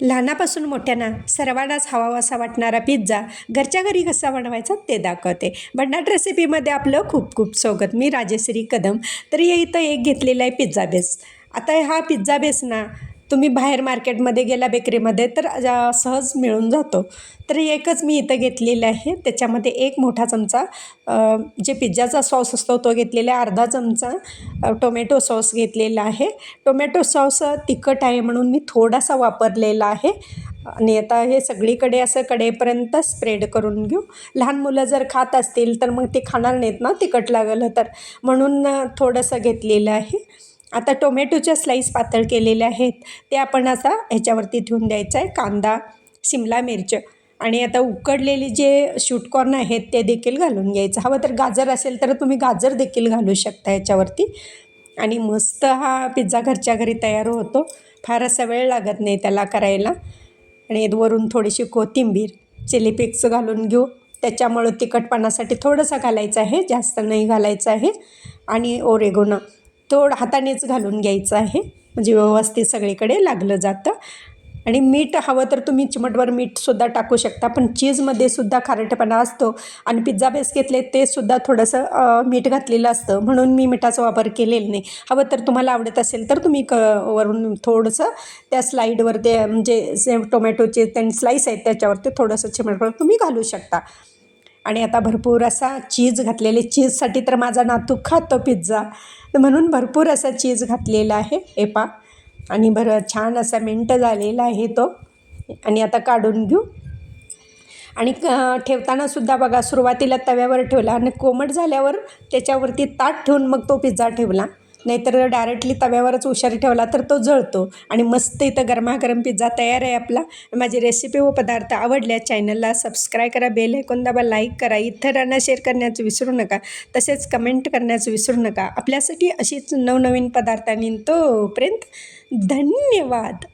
लहानापासून मोठ्यांना सर्वांनाच हवावासा वाटणारा पिझ्झा घरच्या घरी कसा बनवायचा ते दाखवते. भन्नाट रेसिपीमध्ये आपलं खूप खूप स्वागत. मी राजेश्री कदम. तर हे इथं एक घेतलेला आहे पिझ्झा बेस आता हा पिझ्झा बेस ना तुम्ही बाहेर मार्केटमध्ये गेला बेकरीमध्ये तर सहज मिळून जातो. तर एकच मी इथं घेतलेलं आहे. त्याच्यामध्ये एक मोठा चमचा जे पिझ्झाचा सॉस असतो तो घेतलेला आहे. अर्धा चमचा टोमॅटो सॉस घेतलेला आहे. टोमॅटो सॉस तिखट आहे म्हणून मी थोडासा वापरलेला आहे. आणि आता हे सगळीकडे असं कडेपर्यंत स्प्रेड करून घेऊ. लहान मुलं जर खात असतील तर मग ते खाणार नाहीत ना तिखट लागलं तर. म्हणून थोडंसं घेतलेलं आहे. आता टोमॅटोच्या स्लाईस पातळ केलेल्या आहेत. ते आपण आता ह्याच्यावरती ठेवून द्यायचं आहे कांदा शिमला मिरच आणि आता उकडलेले जे शूटकॉर्न आहेत ते देखील घालून घ्यायचं. हवं तर गाजर असेल तर तुम्ही गाजर देखील घालू शकता याच्यावरती आणि मस्त हा पिझ्झा घरच्या घरी तयार होतो. फार असा वेळ लागत नाही त्याला करायला. आणि वरून थोडीशी कोथिंबीर चिली पिक्स घालून घेऊ. त्याच्यामुळं तिखटपणासाठी थोडंसं घालायचं आहे. जास्त नाही घालायचं आहे. आणि ओरेगोनं. थोडं हातानेच घालून घ्यायचं आहे. म्हणजे व्यवस्थित सगळीकडे लागलं जातं. आणि मीठ हवं तर तुम्ही चिमटवर मीठसुद्धा टाकू शकता पण चीजमध्ये सुद्धा खारटपणा असतो आणि पिझ्झा बेस घेतले ते सुद्धा थोडंसं मीठ घातलेलं असतं. म्हणून मी मिठाचा वापर केलेला नाही. हवं तर तुम्हाला आवडत असेल तर तुम्ही क वरून थोडंसं त्या स्लाईडवर ते म्हणजे टोमॅटोचे त्यांनी स्लाईस आहेत त्याच्यावरती थोडंसं चिमटवर तुम्ही घालू शकता. आणि आता भरपूर असा चीज घातलेले चीजसाठी तर माझा नातू खातो पिझ्झा. म्हणून भरपूर असा चीज घातलेला आहे एपा आणि बरं छान असा मिंट झालेला आहे तो. आणि आता काढून घेऊ. आणि क ठेवताना सुद्धा बघा सुरुवातीला तव्यावर ठेवला आणि कोमट झाल्यावर त्याच्यावरती ताट ठेवून मग तो पिझ्झा ठेवला. नाहीतर डायरेक्टली तव्यावरच उशारी ठेवला तर तो जळतो. आणि मस्त इथं गरमागरम पिझ्झा तयार आहे आपला. माझी रेसिपी व पदार्थ आवडल्या चॅनलला सबस्क्राईब करा बेल ऐकून दाबा लाईक करा इतरांना शेअर करण्याचं विसरू नका. तसेच कमेंट करण्याचं विसरू नका. आपल्यासाठी अशीच नवनवीन पदार्थांनी तोपर्यंत धन्यवाद.